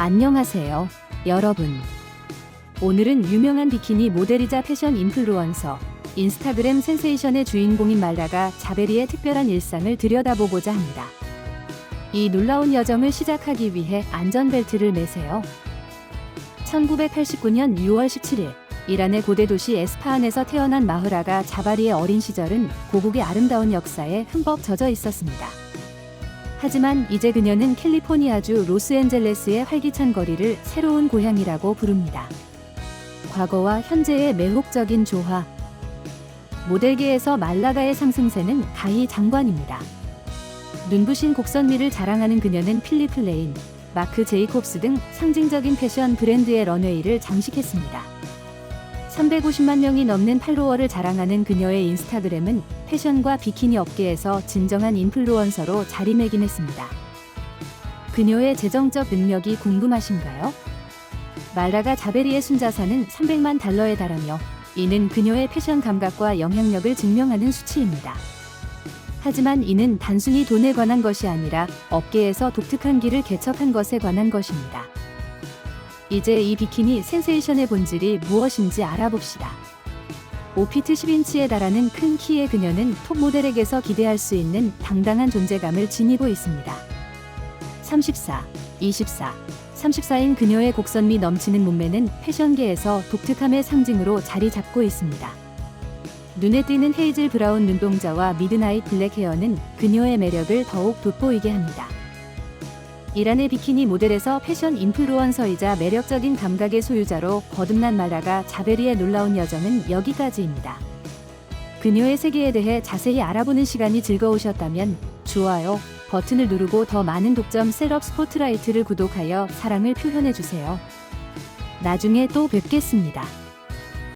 안녕하세요, 여러분. 오늘은 유명한 비키니 모델이자 패션 인플루언서, 인스타그램 센세이션의 주인공인 말라가 자베리의 특별한 일상을 들여다보고자 합니다. 이 놀라운 여정을 시작하기 위해 안전벨트를 매세요. 1989년 6월 17일, 이란의 고대 도시 에스파한에서 태어난 마흐라가 자바리의 어린 시절은 고국의 아름다운 역사에 흠뻑 젖어 있었습니다. 하지만 이제 그녀는 캘리포니아주 로스앤젤레스의 활기찬 거리를 새로운 고향이라고 부릅니다. 과거와 현재의 매혹적인 조화. 모델계에서 말라가의 상승세는 가히 장관입니다. 눈부신 곡선미를 자랑하는 그녀는 필립 플레인, 마크 제이콥스 등 상징적인 패션 브랜드의 런웨이를 장식했습니다. 350만 명이 넘는 팔로워를 자랑하는 그녀의 인스타그램은 패션과 비키니 업계에서 진정한 인플루언서로 자리매김했습니다. 그녀의 재정적 능력이 궁금하신가요? 말라가 자베리의 순자산은 300만 달러에 달하며 이는 그녀의 패션 감각과 영향력을 증명하는 수치입니다. 하지만 이는 단순히 돈에 관한 것이 아니라 업계에서 독특한 길을 개척한 것에 관한 것입니다. 이제 이 비키니 센세이션의 본질이 무엇인지 알아봅시다. 5피트 10인치에 달하는 큰 키의 그녀는 톱 모델에게서 기대할 수 있는 당당한 존재감을 지니고 있습니다. 34, 24, 34인 그녀의 곡선미 넘치는 몸매는 패션계에서 독특함의 상징으로 자리 잡고 있습니다. 눈에 띄는 헤이즐 브라운 눈동자와 미드나잇 블랙 헤어는 그녀의 매력을 더욱 돋보이게 합니다. 이란의 비키니 모델에서 패션 인플루언서이자 매력적인 감각의 소유자로 거듭난 말라가 자베리의 놀라운 여정은 여기까지입니다. 그녀의 세계에 대해 자세히 알아보는 시간이 즐거우셨다면 좋아요 버튼을 누르고 더 많은 독점 셋업 스포트라이트를 구독하여 사랑을 표현해 주세요. 나중에 또 뵙겠습니다.